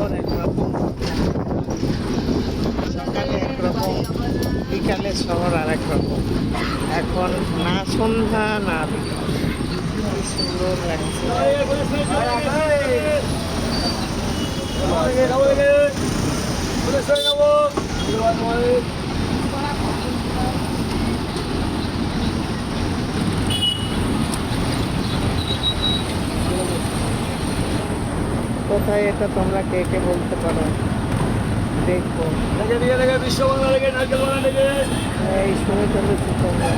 শহর একরকম সকালে একরকম বিকালে শহর আর একরকম এখন না সন্ধ্যা না বিকাল কি সুন্দর লাগছে কোথায় এটা তোমরা কে কে বলতে পারো? দেখব। এই সময় চলেছি তোমরা।